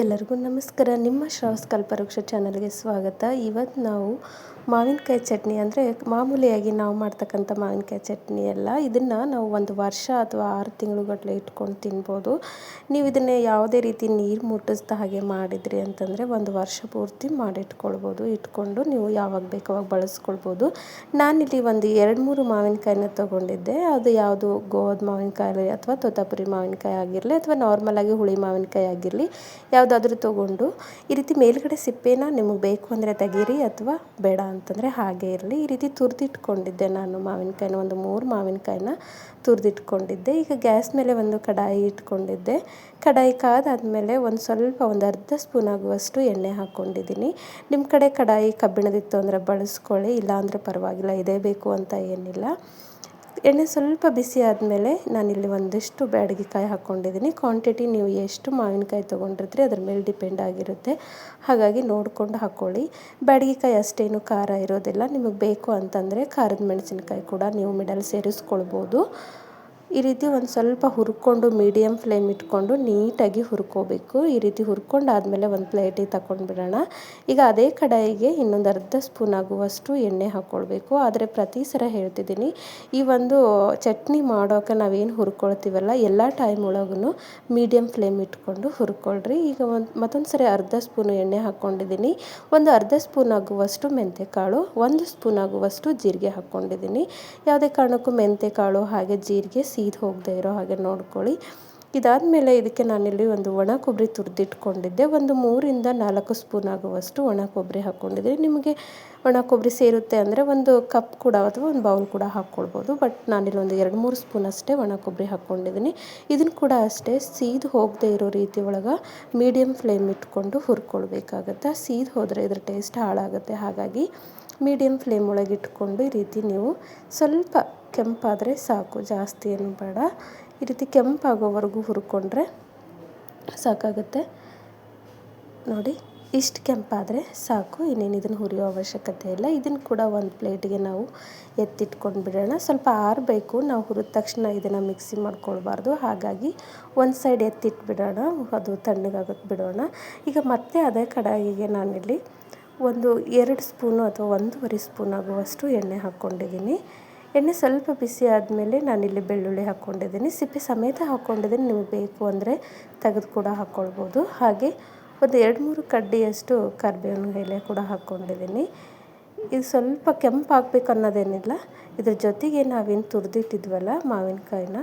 ಎಲ್ಲರಿಗೂ ನಮಸ್ಕಾರ. ನಿಮ್ಮ ಶ್ರಾವಸ್ ಕಲ್ಪವೃಕ್ಷ ಚಾನಲ್ಗೆ ಸ್ವಾಗತ. ಇವತ್ತು ನಾವು ಮಾವಿನಕಾಯಿ ಚಟ್ನಿ ಅಂದರೆ ಮಾಮೂಲಿಯಾಗಿ ನಾವು ಮಾಡ್ತಕ್ಕಂಥ ಮಾವಿನಕಾಯಿ ಚಟ್ನಿ ಎಲ್ಲ ಇದನ್ನು ನಾವು ಒಂದು ವರ್ಷ ಅಥವಾ ಆರು ತಿಂಗಳುಗಟ್ಟಲೆ ಇಟ್ಕೊಂಡು ತಿನ್ಬೋದು. ನೀವು ಇದನ್ನೇ ಯಾವುದೇ ರೀತಿ ನೀರು ಮುಟ್ಟಿಸ್ದ ಹಾಗೆ ಮಾಡಿದ್ರಿ ಅಂತಂದರೆ ಒಂದು ವರ್ಷ ಪೂರ್ತಿ ಮಾಡಿಟ್ಕೊಳ್ಬೋದು. ಇಟ್ಕೊಂಡು ನೀವು ಯಾವಾಗ ಬೇಕು ಅವಾಗ ಬಳಸ್ಕೊಳ್ಬೋದು. ನಾನಿಲ್ಲಿ ಒಂದು ಎರಡು ಮೂರು ಮಾವಿನಕಾಯಿನ ತೊಗೊಂಡಿದ್ದೆ. ಅದು ಯಾವುದು? ಗೋವಾದ ಮಾವಿನಕಾಯಿ ಅಥವಾ ತೋತಾಪುರಿ ಮಾವಿನಕಾಯಿ ಆಗಿರಲಿ ಅಥವಾ ನಾರ್ಮಲಾಗಿ ಹುಳಿ ಮಾವಿನಕಾಯಿ ಆಗಿರಲಿ. ಯಾವುದಾದ್ರೂ ತೊಗೊಂಡು ಈ ರೀತಿ ಮೇಲುಗಡೆ ಸಿಪ್ಪೆನ ನಿಮಗೆ ಬೇಕು ಅಂದರೆ ತೆಗೀರಿ ಅಥವಾ ಬೇಡ ಅಂತಂದರೆ ಹಾಗೆ ಇರಲಿ. ಈ ರೀತಿ ತುರಿದಿಟ್ಕೊಂಡಿದ್ದೆ ನಾನು ಮಾವಿನಕಾಯಿನ, ಒಂದು ಮೂರು ಮಾವಿನಕಾಯಿನ ತುರಿದಿಟ್ಕೊಂಡಿದ್ದೆ. ಈಗ ಗ್ಯಾಸ್ ಮೇಲೆ ಒಂದು ಕಡಾಯಿ ಇಟ್ಕೊಂಡಿದ್ದೆ. ಕಡಾಯಿ ಕಾದಾದಮೇಲೆ ಒಂದು ಸ್ವಲ್ಪ, ಒಂದು ಅರ್ಧ ಸ್ಪೂನ್ ಆಗುವಷ್ಟು ಎಣ್ಣೆ ಹಾಕ್ಕೊಂಡಿದ್ದೀನಿ. ನಿಮ್ಮ ಕಡೆ ಕಡಾಯಿ ಕಬ್ಬಿಣದಿತ್ತು ಅಂದರೆ ಬಳಸ್ಕೊಳ್ಳಿ, ಇಲ್ಲಾಂದರೆ ಪರವಾಗಿಲ್ಲ, ಇದೇ ಬೇಕು ಅಂತ ಏನಿಲ್ಲ. ಎಣ್ಣೆ ಸ್ವಲ್ಪ ಬಿಸಿ ಆದಮೇಲೆ ನಾನಿಲ್ಲಿ ಒಂದಿಷ್ಟು ಬ್ಯಾಡಗಿಕಾಯಿ ಹಾಕ್ಕೊಂಡಿದ್ದೀನಿ. ಕ್ವಾಂಟಿಟಿ ನೀವು ಎಷ್ಟು ಮಾವಿನಕಾಯಿ ತೊಗೊಂಡಿರ್ತೀರಿ ಅದ್ರ ಮೇಲೆ ಡಿಪೆಂಡ್ ಆಗಿರುತ್ತೆ. ಹಾಗಾಗಿ ನೋಡಿಕೊಂಡು ಹಾಕ್ಕೊಳ್ಳಿ ಬ್ಯಾಡಗಿಕಾಯಿ ಅಷ್ಟೇನು ಖಾರ ಇರೋದಿಲ್ಲ. ನಿಮಗೆ ಬೇಕು ಅಂತಂದರೆ ಖಾರದ ಮೆಣಸಿನಕಾಯಿ ಕೂಡ ನೀವು ಮಿಡಲ್ ಸೇರಿಸ್ಕೊಳ್ಬೋದು. ಈ ರೀತಿ ಒಂದು ಸ್ವಲ್ಪ ಹುರ್ಕೊಂಡು ಮೀಡಿಯಮ್ ಫ್ಲೇಮ್ ಇಟ್ಕೊಂಡು ನೀಟಾಗಿ ಹುರ್ಕೋಬೇಕು. ಈ ರೀತಿ ಹುರ್ಕೊಂಡಾದಮೇಲೆ ಒಂದು ಪ್ಲೇಟಿಗೆ ತಗೊಂಡು ಬಿಡೋಣ ಈಗ ಅದೇ ಕಡಾಯಿಗೆ ಇನ್ನೊಂದು ಅರ್ಧ ಸ್ಪೂನ್ ಆಗುವಷ್ಟು ಎಣ್ಣೆ ಹಾಕ್ಕೊಳ್ಬೇಕು ಆದರೆ ಪ್ರತಿ ಸಲ ಹೇಳ್ತಿದ್ದೀನಿ, ಈ ಒಂದು ಚಟ್ನಿ ಮಾಡೋಕೆ ನಾವೇನು ಹುರ್ಕೊಳ್ತೀವಲ್ಲ, ಎಲ್ಲ ಟೈಮ್ ಒಳಗೂ ಮೀಡಿಯಮ್ ಫ್ಲೇಮ್ ಇಟ್ಕೊಂಡು ಹುರ್ಕೊಳ್ರಿ. ಈಗ ಒಂದು, ಮತ್ತೊಂದು ಸರಿ ಅರ್ಧ ಸ್ಪೂನು ಎಣ್ಣೆ ಹಾಕ್ಕೊಂಡಿದ್ದೀನಿ ಒಂದು ಅರ್ಧ ಸ್ಪೂನ್ ಆಗುವಷ್ಟು ಮೆಂತ್ಯಕಾಳು ಒಂದು ಸ್ಪೂನ್ ಆಗುವಷ್ಟು ಜೀರಿಗೆ ಹಾಕ್ಕೊಂಡಿದ್ದೀನಿ ಯಾವುದೇ ಕಾರಣಕ್ಕೂ ಮೆಂತ್ಯಕಾಳು ಹಾಗೆ ಜೀರಿಗೆ ಸೀದ್ ಹೋಗದೆ ಇರೋ ಹಾಗೆ ನೋಡ್ಕೊಳ್ಳಿ. ಇದಾದಮೇಲೆ ಇದಕ್ಕೆ ನಾನಿಲ್ಲಿ ಒಂದು ಒಣ ಕೊಬ್ಬರಿ ತುರಿದಿಟ್ಕೊಂಡಿದ್ದೆ. ಒಂದು ಮೂರಿಂದ ನಾಲ್ಕು ಸ್ಪೂನ್ ಆಗುವಷ್ಟು ಒಣ ಕೊಬ್ಬರಿ ಹಾಕ್ಕೊಂಡಿದ್ದೆ ನಿಮಗೆ ಒಣ ಕೊಬ್ಬರಿ ಸೇರುತ್ತೆ ಅಂದರೆ ಒಂದು ಕಪ್ ಕೂಡ ಅಥವಾ ಒಂದು ಬೌಲ್ ಕೂಡ ಹಾಕ್ಕೊಳ್ಬೋದು. ಬಟ್ ನಾನಿಲ್ಲಿ ಒಂದು ಎರಡು ಮೂರು ಸ್ಪೂನ್ ಅಷ್ಟೇ ಒಣ ಕೊಬ್ಬರಿ ಹಾಕ್ಕೊಂಡಿದ್ದೀನಿ. ಇದನ್ನು ಕೂಡ ಅಷ್ಟೇ ಸೀದು ಹೋಗದೆ ಇರೋ ರೀತಿ ಒಳಗೆ ಮೀಡಿಯಮ್ ಫ್ಲೇಮ್ ಇಟ್ಕೊಂಡು ಹುರ್ಕೊಳ್ಬೇಕಾಗತ್ತೆ. ಸೀದು ಹೋದರೆ ಇದ್ರ ಟೇಸ್ಟ್ ಹಾಳಾಗುತ್ತೆ. ಹಾಗಾಗಿ ಮೀಡಿಯಮ್ ಫ್ಲೇಮ್ ಒಳಗೆ ಇಟ್ಕೊಂಡು ಈ ರೀತಿ ನೀವು ಸ್ವಲ್ಪ ಕೆಂಪಾದರೆ ಸಾಕು, ಜಾಸ್ತಿ ಏನು ಬೇಡ. ಈ ರೀತಿ ಕೆಂಪಾಗೋವರೆಗೂ ಹುರ್ಕೊಂಡ್ರೆ ಸಾಕಾಗುತ್ತೆ. ನೋಡಿ, ಇಷ್ಟು ಕೆಂಪಾದರೆ ಸಾಕು, ಇನ್ನೇನು ಇದನ್ನು ಹುರಿಯೋ ಅವಶ್ಯಕತೆ ಇಲ್ಲ. ಇದನ್ನು ಕೂಡ ಒಂದು ಪ್ಲೇಟಿಗೆ ನಾವು ಎತ್ತಿಟ್ಕೊಂಡು ಬಿಡೋಣ. ಸ್ವಲ್ಪ ಆರಬೇಕು, ನಾವು ಹುರಿದ ತಕ್ಷಣ ಇದನ್ನು ಮಿಕ್ಸಿ ಮಾಡ್ಕೊಳ್ಬಾರ್ದು. ಹಾಗಾಗಿ ಒಂದು ಸೈಡ್ ಎತ್ತಿಟ್ಬಿಡೋಣ, ಅದು ತಣ್ಣಗಾಗಕ್ಕೆ ಬಿಡೋಣ. ಈಗ ಮತ್ತೆ ಅದೇ ಕಡಾಯಿಗೆ ನಾನಿಲ್ಲಿ ಒಂದು ಎರಡು ಸ್ಪೂನು ಅಥವಾ ಒಂದೂವರೆ ಸ್ಪೂನ್ ಆಗುವಷ್ಟು ಎಣ್ಣೆ ಹಾಕ್ಕೊಂಡಿದ್ದೀನಿ. ಎಣ್ಣೆ ಸ್ವಲ್ಪ ಬಿಸಿ ಆದಮೇಲೆ ನಾನಿಲ್ಲಿ ಬೆಳ್ಳುಳ್ಳಿ ಹಾಕ್ಕೊಂಡಿದ್ದೀನಿ. ಸಿಪ್ಪೆ ಸಮೇತ ಹಾಕ್ಕೊಂಡಿದ್ದೀನಿ. ನಿಮಗೆ ಬೇಕು ಅಂದರೆ ತೆಗೆದು ಕೂಡ ಹಾಕ್ಕೊಳ್ಬೋದು. ಹಾಗೆ ಒಂದು ಎರಡು ಮೂರು ಕಡ್ಡಿಯಷ್ಟು ಕರಿಬೇವಿನ ಎಲೆ ಕೂಡ ಹಾಕ್ಕೊಂಡಿದ್ದೀನಿ. ಇದು ಸ್ವಲ್ಪ ಕೆಂಪಾಗ್ಬೇಕು ಅನ್ನೋದೇನಿಲ್ಲ. ಇದ್ರ ಜೊತೆಗೆ ನಾವೇನು ತುರಿದಿಟ್ಟಿದ್ವಲ್ಲ ಮಾವಿನಕಾಯಿನ,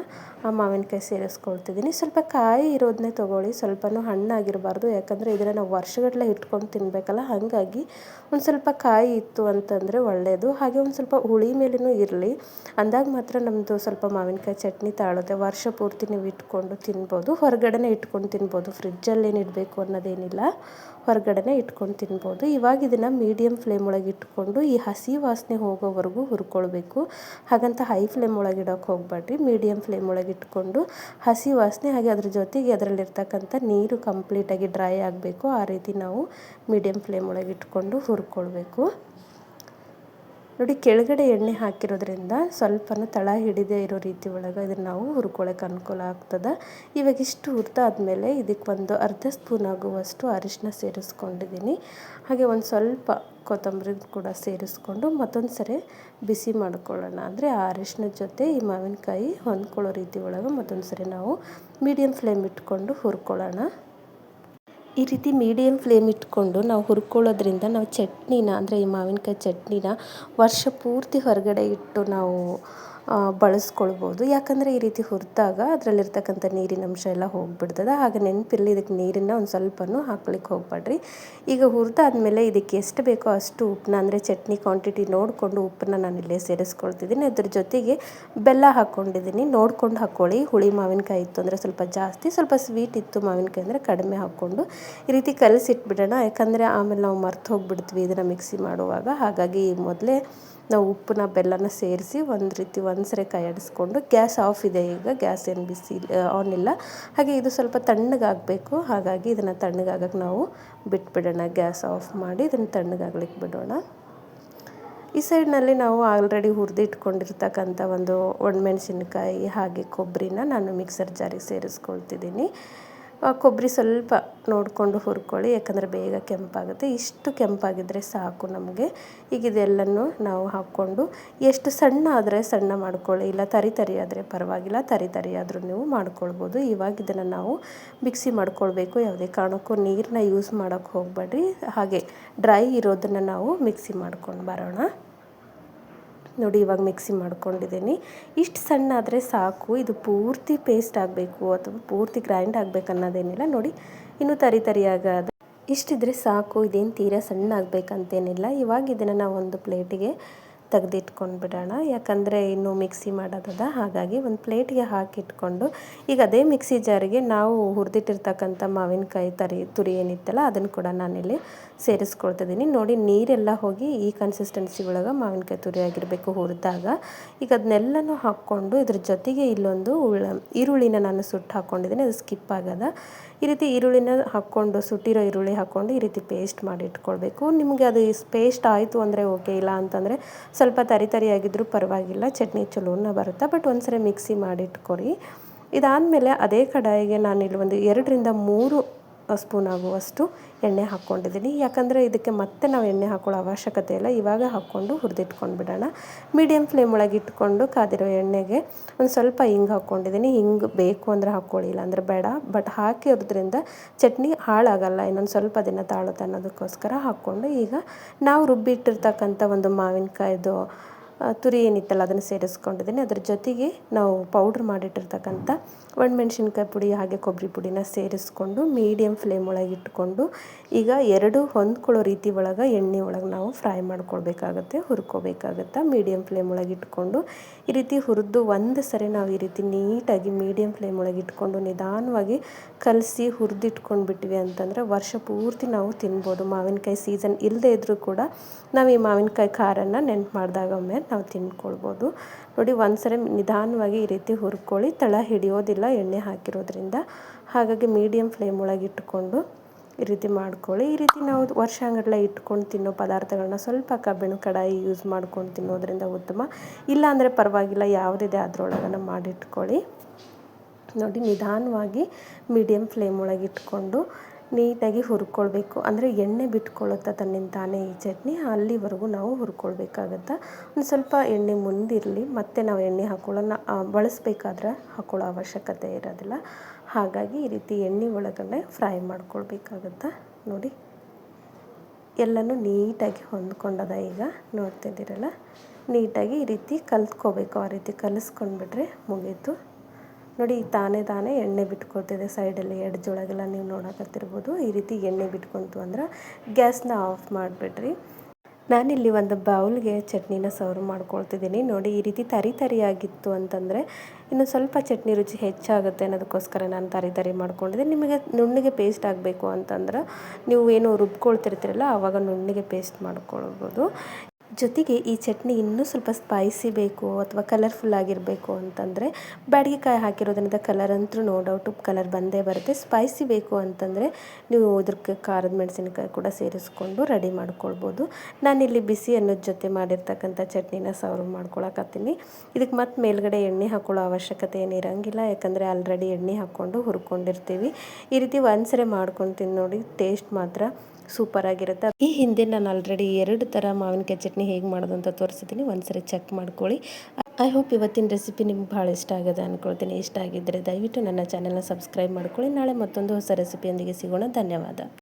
ಆ ಮಾವಿನಕಾಯಿ ಸೇರಿಸ್ಕೊಳ್ತಿದ್ದೀನಿ. ಸ್ವಲ್ಪ ಕಾಯಿ ಇರೋದನ್ನೇ ತೊಗೊಳ್ಳಿ. ಸ್ವಲ್ಪನೂ ಹಣ್ಣಾಗಿರಬಾರ್ದು. ಯಾಕಂದರೆ ಇದನ್ನು ನಾವು ವರ್ಷಗಟ್ಟಲೆ ಇಟ್ಕೊಂಡು ತಿನ್ನಬೇಕಲ್ಲ ಹಾಗಾಗಿ ಒಂದು ಸ್ವಲ್ಪ ಕಾಯಿ ಇತ್ತು ಅಂತಂದರೆ ಒಳ್ಳೆಯದು ಹಾಗೆ ಒಂದು ಸ್ವಲ್ಪ ಹುಳಿ ಮೇಲೂ ಇರಲಿ. ಅಂದಾಗ ಮಾತ್ರ ನಮ್ಮದು ಸ್ವಲ್ಪ ಮಾವಿನಕಾಯಿ ಚಟ್ನಿ ತಾಳುತ್ತೆ ವರ್ಷ ಪೂರ್ತಿ ನೀವು ಇಟ್ಕೊಂಡು ತಿನ್ಬೋದು. ಹೊರಗಡೆನೇ ಇಟ್ಕೊಂಡು ತಿನ್ಬೋದು. ಫ್ರಿಜ್ಜಲ್ಲೇನು ಇಡಬೇಕು ಅನ್ನೋದೇನಿಲ್ಲ. ಹೊರಗಡೆನೇ ಇಟ್ಕೊಂಡು ತಿನ್ಬೋದು. ಇವಾಗ ಇದನ್ನು ಮೀಡಿಯಮ್ ಫ್ಲೇಮ್ ಒಳಗೆ ಇಟ್ಕೊಂಡು ಈ ಹಸಿ ವಾಸನೆ ಹೋಗೋವರೆಗೂ ಹುರ್ಕೊಳ್ಬೇಕು. ಹಾಗಂತ ಹೈ ಫ್ಲೇಮ್ ಒಳಗೆ ಇಡೋಕೆ ಹೋಗಬೇಡ್ರಿ. ಮೀಡಿಯಮ್ ಫ್ಲೇಮ್ ಒಳಗೆ ಇಟ್ಕೊಂಡು ಹಸಿ ವಾಸನೆ, ಹಾಗೆ ಅದ್ರ ಜೊತೆಗೆ ಅದರಲ್ಲಿರ್ತಕ್ಕಂಥ ನೀರು ಕಂಪ್ಲೀಟಾಗಿ ಡ್ರೈ ಆಗಬೇಕು. ಆ ರೀತಿ ನಾವು ಮೀಡಿಯಮ್ ಫ್ಲೇಮ್ ಒಳಗೆ ಇಟ್ಕೊಂಡು ಹುರ್ಕೊಳ್ಬೇಕು. ನೋಡಿ, ಕೆಳಗಡೆ ಎಣ್ಣೆ ಹಾಕಿರೋದ್ರಿಂದ ಸ್ವಲ್ಪನೂ ತಳ ಹಿಡಿದೇ ಇರೋ ರೀತಿ ಒಳಗೆ ಇದನ್ನು ನಾವು ಹುರ್ಕೊಳ್ಳೋಕೆ ಅನುಕೂಲ ಆಗ್ತದೆ. ಇವಾಗ ಇಷ್ಟು ಹುರಿದಾದ್ಮೇಲೆ ಇದಕ್ಕೆ ಒಂದು ಅರ್ಧ ಸ್ಪೂನ್ ಆಗುವಷ್ಟು ಅರಿಶಿನ ಸೇರಿಸ್ಕೊಂಡಿದ್ದೀನಿ ಹಾಗೆ ಒಂದು ಸ್ವಲ್ಪ ಕೊತ್ತಂಬರಿ ಕೂಡ ಸೇರಿಸ್ಕೊಂಡು ಮತ್ತೊಂದು ಸರಿ ಬಿಸಿ ಮಾಡ್ಕೊಳ್ಳೋಣ. ಅಂದರೆ ಆ ಅರಿಶಿನದ ಜೊತೆ ಈ ಮಾವಿನಕಾಯಿ ಹೊಂದ್ಕೊಳ್ಳೋ ರೀತಿ ಒಳಗೆ ಮತ್ತೊಂದು ಸರಿ ನಾವು ಮೀಡಿಯಮ್ ಫ್ಲೇಮ್ ಇಟ್ಕೊಂಡು ಹುರ್ಕೊಳ್ಳೋಣ. ಈ ರೀತಿ ಮೀಡಿಯಮ್ ಫ್ಲೇಮ್ ಇಟ್ಕೊಂಡು ನಾವು ಹುರ್ಕೊಳ್ಳೋದ್ರಿಂದ ನಾವು ಚಟ್ನಿನ, ಅಂದರೆ ಈ ಮಾವಿನಕಾಯಿ ಚಟ್ನಿನ ವರ್ಷ ಪೂರ್ತಿ ಹೊರಗಡೆ ಇಟ್ಟು ನಾವು ಬಳಸ್ಕೊಳ್ಬೋದು. ಯಾಕಂದರೆ ಈ ರೀತಿ ಹುರಿದಾಗ ಅದರಲ್ಲಿರ್ತಕ್ಕಂಥ ನೀರಿನ ಅಂಶ ಎಲ್ಲ ಹೋಗಿಬಿಡ್ತದೆ. ಆಗ ನೆನಪಿರಲಿ ಇದಕ್ಕೆ ನೀರನ್ನು ಒಂದು ಸ್ವಲ್ಪನೂ ಹಾಕ್ಲಿಕ್ಕೆ ಹೋಗ್ಬೇಡ್ರಿ ಈಗ ಹುರಿದಾದ್ಮೇಲೆ ಇದಕ್ಕೆ ಎಷ್ಟು ಬೇಕೋ ಅಷ್ಟು ಉಪ್ಪನ್ನ ಅಂದರೆ ಚಟ್ನಿ ಕ್ವಾಂಟಿಟಿ ನೋಡಿಕೊಂಡು ಉಪ್ಪನ್ನ ನಾನು ಇಲ್ಲೇ ಸೇರಿಸ್ಕೊಳ್ತಿದ್ದೀನಿ. ಅದ್ರ ಜೊತೆಗೆ ಬೆಲ್ಲ ಹಾಕ್ಕೊಂಡಿದ್ದೀನಿ ನೋಡ್ಕೊಂಡು ಹಾಕ್ಕೊಳ್ಳಿ ಹುಳಿ ಮಾವಿನಕಾಯಿ ಇತ್ತು ಅಂದರೆ ಸ್ವಲ್ಪ ಜಾಸ್ತಿ, ಸ್ವಲ್ಪ ಸ್ವೀಟ್ ಇತ್ತು ಮಾವಿನಕಾಯಿ ಅಂದರೆ ಕಡಿಮೆ ಹಾಕ್ಕೊಂಡು ಈ ರೀತಿ ಕಲಸಿಟ್ಬಿಡೋಣ. ಯಾಕಂದರೆ ಆಮೇಲೆ ನಾವು ಮರ್ತು ಹೋಗಿಬಿಡ್ತೀವಿ ಇದನ್ನು ಮಿಕ್ಸಿ ಮಾಡುವಾಗ. ಹಾಗಾಗಿ ಮೊದಲೇ ನಾವು ಉಪ್ಪನ್ನ ಬೆಲ್ಲನ ಸೇರಿಸಿ ಒಂದು ರೀತಿ ಒಂದು ಸರಿ ಕೈ ಆಡಿಸ್ಕೊಂಡು ಗ್ಯಾಸ್ ಆಫ್ ಇದೆ ಈಗ, ಗ್ಯಾಸ್ ಏನು ಬಿಸಿ ಆನ್ ಇಲ್ಲ. ಹಾಗೆ ಇದು ಸ್ವಲ್ಪ ತಣ್ಣಗಾಗಬೇಕು. ಹಾಗಾಗಿ ಇದನ್ನು ತಣ್ಣಗಾಗಕ್ಕೆ ನಾವು ಬಿಟ್ಬಿಡೋಣ. ಗ್ಯಾಸ್ ಆಫ್ ಮಾಡಿ ಇದನ್ನು ತಣ್ಣಗಾಗ್ಲಿಕ್ಕೆ ಬಿಡೋಣ. ಈ ಸೈಡ್ನಲ್ಲಿ ನಾವು ಆಲ್ರೆಡಿ ಹುರಿದಿಟ್ಕೊಂಡಿರ್ತಕ್ಕಂಥ ಒಂದು ಒಣಮೆಣಸಿನ್ಕಾಯಿ ಹಾಗೆ ಕೊಬ್ಬರಿನ ನಾನು ಮಿಕ್ಸರ್ ಜಾರಿಗೆ ಸೇರಿಸ್ಕೊಳ್ತಿದ್ದೀನಿ. ಕೊಬ್ಬರಿ ಸ್ವಲ್ಪ ನೋಡಿಕೊಂಡು ಹುರ್ಕೊಳ್ಳಿ, ಯಾಕಂದರೆ ಬೇಗ ಕೆಂಪಾಗುತ್ತೆ. ಇಷ್ಟು ಕೆಂಪಾಗಿದ್ದರೆ ಸಾಕು ನಮಗೆ. ಈಗ ಇದೆಲ್ಲನೂ ನಾವು ಹಾಕ್ಕೊಂಡು ಎಷ್ಟು ಸಣ್ಣ ಆದರೆ ಸಣ್ಣ ಮಾಡ್ಕೊಳ್ಳಿ, ಇಲ್ಲ ತರಿ ತರಿ ಆದರೆ ಪರವಾಗಿಲ್ಲ, ತರಿ ತರಿ ಆದರೂ ನೀವು ಮಾಡ್ಕೊಳ್ಬೋದು. ಇವಾಗ ಇದನ್ನು ನಾವು ಮಿಕ್ಸಿ ಮಾಡ್ಕೊಳ್ಬೇಕು. ಯಾವುದೇ ಕಾರಣಕ್ಕೂ ನೀರನ್ನ ಯೂಸ್ ಮಾಡೋಕ್ಕೆ ಹೋಗಬೇಡ್ರಿ. ಹಾಗೆ ಡ್ರೈ ಇರೋದನ್ನು ನಾವು ಮಿಕ್ಸಿ ಮಾಡ್ಕೊಂಡು ಬರೋಣ. ನೋಡಿ ಇವಾಗ ಮಿಕ್ಸಿ ಮಾಡ್ಕೊಂಡಿದ್ದೀನಿ. ಇಷ್ಟು ಸಣ್ಣ ಆದರೆ ಸಾಕು. ಇದು ಪೂರ್ತಿ ಪೇಸ್ಟ್ ಆಗಬೇಕು ಅಥವಾ ಪೂರ್ತಿ ಗ್ರೈಂಡ್ ಆಗಬೇಕು ಅನ್ನೋದೇನಿಲ್ಲ. ನೋಡಿ, ಇನ್ನೂ ತರಿ ತರಿಯಾಗದ ಇಷ್ಟಿದ್ರೆ ಸಾಕು. ಇದೇನು ತೀರಾ ಸಣ್ಣ ಆಗಬೇಕಂತೇನಿಲ್ಲ. ಇವಾಗ ಇದನ್ನು ನಾವು ಒಂದು ಪ್ಲೇಟಿಗೆ ತೆಗೆದಿಟ್ಕೊಂಡು ಬಿಡೋಣ. ಯಾಕಂದರೆ ಇನ್ನು ಮಿಕ್ಸಿ ಮಾಡೋದದ. ಹಾಗಾಗಿ ಒಂದು ಪ್ಲೇಟ್ಗೆ ಹಾಕಿಟ್ಕೊಂಡು, ಈಗ ಅದೇ ಮಿಕ್ಸಿ ಜಾರಿಗೆ ನಾವು ಹುರಿದಿಟ್ಟಿರ್ತಕ್ಕಂಥ ಮಾವಿನಕಾಯಿ ತರಿ, ತುರಿ ಏನಿತ್ತಲ್ಲ, ಅದನ್ನು ಕೂಡ ನಾನಿಲ್ಲಿ ಸೇರಿಸ್ಕೊಳ್ತಿದ್ದೀನಿ. ನೋಡಿ, ನೀರೆಲ್ಲ ಹೋಗಿ ಈ ಕನ್ಸಿಸ್ಟೆನ್ಸಿ ಒಳಗೆ ಮಾವಿನಕಾಯಿ ತುರಿ ಆಗಿರಬೇಕು ಹುರಿದಾಗ. ಈಗ ಅದನ್ನೆಲ್ಲನೂ ಹಾಕ್ಕೊಂಡು ಇದ್ರ ಜೊತೆಗೆ ಇಲ್ಲೊಂದು ಉಳ್ಳ, ಈರುಳ್ಳಿನ ನಾನು ಸುಟ್ಟು ಹಾಕ್ಕೊಂಡಿದ್ದೀನಿ ಅದು ಸ್ಕಿಪ್ ಆಗದ. ಈ ರೀತಿ ಈರುಳ್ಳಿನ ಹಾಕ್ಕೊಂಡು, ಸುಟ್ಟಿರೋ ಈರುಳ್ಳಿ ಹಾಕ್ಕೊಂಡು ಈ ರೀತಿ ಪೇಸ್ಟ್ ಮಾಡಿ ಇಟ್ಕೊಳ್ಬೇಕು ನಿಮಗೆ ಅದು ಪೇಸ್ಟ್ ಆಯಿತು ಅಂದರೆ ಓಕೆ. ಇಲ್ಲ ಅಂತಂದರೆ ಸ್ವಲ್ಪ ತರಿ ತರಿಯಾಗಿದ್ದರೂ ಪರವಾಗಿಲ್ಲ, ಚಟ್ನಿ ಚಲೋನ ಬರುತ್ತೆ. ಬಟ್ ಒಂದ್ಸರಿ ಮಿಕ್ಸಿ ಮಾಡಿ ಇಟ್ಕೊರಿ ಇದಾದಮೇಲೆ ಅದೇ ಕಡಾಯಿಗೆ ನಾನಿಲ್ಲಿ ಒಂದು ಎರಡರಿಂದ ಮೂರು ಸ್ಪೂನ್ ಆಗುವಷ್ಟು ಎಣ್ಣೆ ಹಾಕ್ಕೊಂಡಿದ್ದೀನಿ. ಯಾಕಂದರೆ ಇದಕ್ಕೆ ಮತ್ತೆ ನಾವು ಎಣ್ಣೆ ಹಾಕೊಳ್ಳೋ ಅವಶ್ಯಕತೆ ಇಲ್ಲ. ಇವಾಗ ಹಾಕ್ಕೊಂಡು ಹುರಿದಿಟ್ಕೊಂಡು ಬಿಡೋಣ. ಮೀಡಿಯಮ್ ಫ್ಲೇಮ್ ಒಳಗೆ ಇಟ್ಕೊಂಡು ಕಾದಿರೋ ಎಣ್ಣೆಗೆ ಒಂದು ಸ್ವಲ್ಪ ಹಿಂಗೆ ಹಾಕ್ಕೊಂಡಿದ್ದೀನಿ. ಹಿಂಗೆ ಬೇಕು ಅಂದರೆ ಹಾಕ್ಕೊಳ್ಳಿ ಇಲ್ಲ ಅಂದರೆ ಬೇಡ. ಬಟ್ ಹಾಕಿರೋದ್ರಿಂದ ಚಟ್ನಿ ಹಾಳಾಗಲ್ಲ. ಇನ್ನೊಂದು ಸ್ವಲ್ಪ ದಿನ ತಾಳುತ್ತೆ ಅನ್ನೋದಕ್ಕೋಸ್ಕರ ಹಾಕ್ಕೊಂಡು ಈಗ ನಾವು ರುಬ್ಬಿಟ್ಟಿರ್ತಕ್ಕಂಥ ಒಂದು ಮಾವಿನಕಾಯ್ದು ತುರಿ ಏನಿತ್ತಲ್ಲ, ಅದನ್ನು ಸೇರಿಸ್ಕೊಂಡಿದ್ದೀನಿ. ಅದ್ರ ಜೊತೆಗೆ ನಾವು ಪೌಡ್ರ್ ಮಾಡಿಟ್ಟಿರ್ತಕ್ಕಂಥ ಒಣಮೆಣ್ಸಿನ್ಕಾಯಿ ಪುಡಿ ಹಾಗೆ ಕೊಬ್ಬರಿ ಪುಡಿನ ಸೇರಿಸ್ಕೊಂಡು ಮೀಡಿಯಮ್ ಫ್ಲೇಮ್ ಒಳಗೆ ಇಟ್ಕೊಂಡು, ಈಗ ಎರಡು ಹೊಂದ್ಕೊಳ್ಳೋ ರೀತಿ ಒಳಗೆ ಎಣ್ಣೆ ಒಳಗೆ ನಾವು ಫ್ರೈ ಮಾಡ್ಕೊಳ್ಬೇಕಾಗತ್ತೆ, ಹುರ್ಕೋಬೇಕಾಗತ್ತೆ. ಮೀಡಿಯಮ್ ಫ್ಲೇಮ್ ಒಳಗೆ ಇಟ್ಕೊಂಡು, ಈ ರೀತಿ ಹುರಿದು ಒಂದು ಸರಿ ನಾವು ಈ ರೀತಿ ನೀಟಾಗಿ ಮೀಡಿಯಮ್ ಫ್ಲೇಮ್ ಒಳಗೆ ಇಟ್ಕೊಂಡು ನಿಧಾನವಾಗಿ ಕಲಸಿ ಹುರಿದಿಟ್ಕೊಂಡು ಬಿಟ್ವಿ ಅಂತಂದರೆ ವರ್ಷ ಪೂರ್ತಿ ನಾವು ತಿನ್ಬೋದು. ಮಾವಿನಕಾಯಿ ಸೀಸನ್ ಇಲ್ಲದೇ ಇದ್ದರೂ ಕೂಡ ನಾವು ಈ ಮಾವಿನಕಾಯಿ ಖಾರನ ನೆನ್ಪು ಮಾಡಿದಾಗ ಒಮ್ಮೆ ನಾವು ತಿನ್ಕೊಳ್ಬೋದು ನೋಡಿ, ಒಂದ್ಸರಿ ನಿಧಾನವಾಗಿ ಈ ರೀತಿ ಹುರ್ಕೊಳ್ಳಿ. ತಳ ಹಿಡಿಯೋದಿಲ್ಲ, ಎಣ್ಣೆ ಹಾಕಿರೋದ್ರಿಂದ. ಹಾಗಾಗಿ ಮೀಡಿಯಮ್ ಫ್ಲೇಮ್ ಒಳಗೆ ಇಟ್ಕೊಂಡು ಈ ರೀತಿ ಮಾಡ್ಕೊಳ್ಳಿ. ಈ ರೀತಿ ನಾವು ವರ್ಷಾಂಗಡಲೆ ಇಟ್ಕೊಂಡು ತಿನ್ನೋ ಪದಾರ್ಥಗಳನ್ನ ಸ್ವಲ್ಪ ಕಬ್ಬಿಣ ಕಡಾಯಿ ಯೂಸ್ ಮಾಡ್ಕೊಂಡು ತಿನ್ನೋದ್ರಿಂದ ಉತ್ತಮ. ಇಲ್ಲ ಅಂದರೆ ಪರವಾಗಿಲ್ಲ, ಯಾವುದಿದೆ ಅದರೊಳಗನ ಮಾಡಿಟ್ಕೊಳ್ಳಿ. ನೋಡಿ, ನಿಧಾನವಾಗಿ ಮೀಡಿಯಮ್ ಫ್ಲೇಮ್ ಒಳಗೆ ಇಟ್ಕೊಂಡು ನೀಟಾಗಿ ಹುರ್ಕೊಳ್ಬೇಕು. ಅಂದರೆ ಎಣ್ಣೆ ಬಿಟ್ಕೊಳ್ಳುತ್ತಾ ತನ್ನಿಂದ ತಾನೇ ಈ ಚಟ್ನಿ, ಅಲ್ಲಿವರೆಗೂ ನಾವು ಹುರ್ಕೊಳ್ಬೇಕಾಗತ್ತೆ? ಒಂದು ಸ್ವಲ್ಪ ಎಣ್ಣೆ ಮುಂದಿರಲಿ, ಮತ್ತೆ ನಾವು ಎಣ್ಣೆ ಹಾಕೊಳ್ಳೋಣ. ಬಳಸಬೇಕಾದ್ರೆ ಹಾಕೊಳ್ಳೋ ಅವಶ್ಯಕತೆ ಇರೋದಿಲ್ಲ. ಹಾಗಾಗಿ ಈ ರೀತಿ ಎಣ್ಣೆ ಒಳಗಡೆ ಫ್ರೈ ಮಾಡ್ಕೊಳ್ಬೇಕಾಗತ್ತೆ? ನೋಡಿ. ಎಲ್ಲನೂ ನೀಟಾಗಿ ಹೊಂದ್ಕೊಂಡದ ಈಗ. ನೋಡ್ತಿದ್ದೀರಲ್ಲ? ನೀಟಾಗಿ ಈ ರೀತಿ ಕಲ್ತ್ಕೋಬೇಕು. ಆ ರೀತಿ ಕಲಿಸ್ಕೊಂಡ್ಬಿಟ್ರೆ ಮುಗೀತು. ನೋಡಿ, ತಾನೇ ತಾನೇ ಎಣ್ಣೆ ಬಿಟ್ಕೊಳ್ತಿದೆ ಸೈಡಲ್ಲಿ, ಎಡ್ಜೊಳಗೆಲ್ಲ ನೀವು ನೋಡಕತ್ತಿರ್ಬೋದು ಈ ರೀತಿ ಎಣ್ಣೆ ಬಿಟ್ಕೊಂತು ಅಂದ್ರೆ ಗ್ಯಾಸ್ನ ಆಫ್ ಮಾಡಿಬಿಡ್ರಿ. ನಾನಿಲ್ಲಿ ಒಂದು ಬೌಲ್ಗೆ ಚಟ್ನಿನ ಸರ್ವ್ ಮಾಡ್ಕೊಳ್ತಿದ್ದೀನಿ. ನೋಡಿ, ಈ ರೀತಿ ತರಿ ತರಿಯಾಗಿತ್ತು ಅಂತಂದರೆ ಇನ್ನು ಸ್ವಲ್ಪ ಚಟ್ನಿ ರುಚಿ ಹೆಚ್ಚಾಗುತ್ತೆ ಅನ್ನೋದಕ್ಕೋಸ್ಕರ ನಾನು ತರಿ ತರಿ ಮಾಡ್ಕೊಂಡಿದ್ದೆ. ನಿಮಗೆ ನುಣ್ಣಗೆ ಪೇಸ್ಟ್ ಆಗಬೇಕು ಅಂತಂದ್ರೆ ನೀವು ಏನು ರುಬ್ಕೊಳ್ತಿರ್ತೀರಲ್ಲ, ಆವಾಗ ನುಣ್ಣಿಗೆ ಪೇಸ್ಟ್ ಮಾಡ್ಕೊಳ್ಬೋದು. ಜೊತೆಗೆ ಈ ಚಟ್ನಿ ಇನ್ನೂ ಸ್ವಲ್ಪ ಸ್ಪೈಸಿ ಬೇಕು ಅಥವಾ ಕಲರ್ಫುಲ್ ಆಗಿರಬೇಕು ಅಂತಂದರೆ ಬ್ಯಾಡಗಿಕಾಯಿ ಹಾಕಿರೋದ್ರಿಂದ ಕಲರ್ ಅಂತೂ ನೋ ಡೌಟು ಕಲರ್ ಬಂದೇ ಬರುತ್ತೆ. ಸ್ಪೈಸಿ ಬೇಕು ಅಂತಂದರೆ ನೀವು ಇದಕ್ಕೆ ಖಾರದ ಮೆಣಸಿನಕಾಯಿ ಕೂಡ ಸೇರಿಸ್ಕೊಂಡು ರೆಡಿ ಮಾಡ್ಕೊಳ್ಬೋದು. ನಾನಿಲ್ಲಿ ಬಿಸಿ ಅನ್ನೋದ ಜೊತೆ ಮಾಡಿರ್ತಕ್ಕಂಥ ಚಟ್ನಿನ ಸರ್ವ್ ಮಾಡ್ಕೊಳಕತ್ತೀನಿ. ಇದಕ್ಕೆ ಮತ್ತೆ ಮೇಲ್ಗಡೆ ಎಣ್ಣೆ ಹಾಕೊಳ್ಳೋ ಅವಶ್ಯಕತೆ ಏನಿರಂಗಿಲ್ಲ ಯಾಕಂದರೆ ಆಲ್ರೆಡಿ ಎಣ್ಣೆ ಹಾಕ್ಕೊಂಡು ಹುರ್ಕೊಂಡಿರ್ತೀವಿ. ಈ ರೀತಿ ಒಂದ್ಸರಿ ತಿಂದು ನೋಡಿ ಟೇಸ್ಟ್ ಮಾತ್ರ ಸೂಪರ್ ಆಗಿರುತ್ತೆ. ಈ ಹಿಂದೆ ನಾನು ಆಲ್ರೆಡಿ ಎರಡು ಥರ ಮಾವಿನಕಾಯಿ ಚಟ್ನಿ ಹೇಗೆ ಮಾಡೋದು ಅಂತ ತೋರಿಸಿದ್ದೀನಿ ಒಂದ್ಸರಿ ಚೆಕ್ ಮಾಡ್ಕೊಳ್ಳಿ. ಐ ಹೋಪ್ ಇವತ್ತಿನ ರೆಸಿಪಿ ನಿಮ್ಗೆ ಭಾಳ ಇಷ್ಟ ಆಗಿದೆ ಅಂದ್ಕೊಳ್ತೀನಿ ಇಷ್ಟ ಆಗಿದ್ದರೆ ದಯವಿಟ್ಟು ನನ್ನ ಚಾನೆಲ್ನ ಸಬ್ಸ್ಕ್ರೈಬ್ ಮಾಡ್ಕೊಳ್ಳಿ. ನಾಳೆ ಮತ್ತೊಂದು ಹೊಸ ರೆಸಿಪಿಯೊಂದಿಗೆ ಸಿಗೋಣ. ಧನ್ಯವಾದ.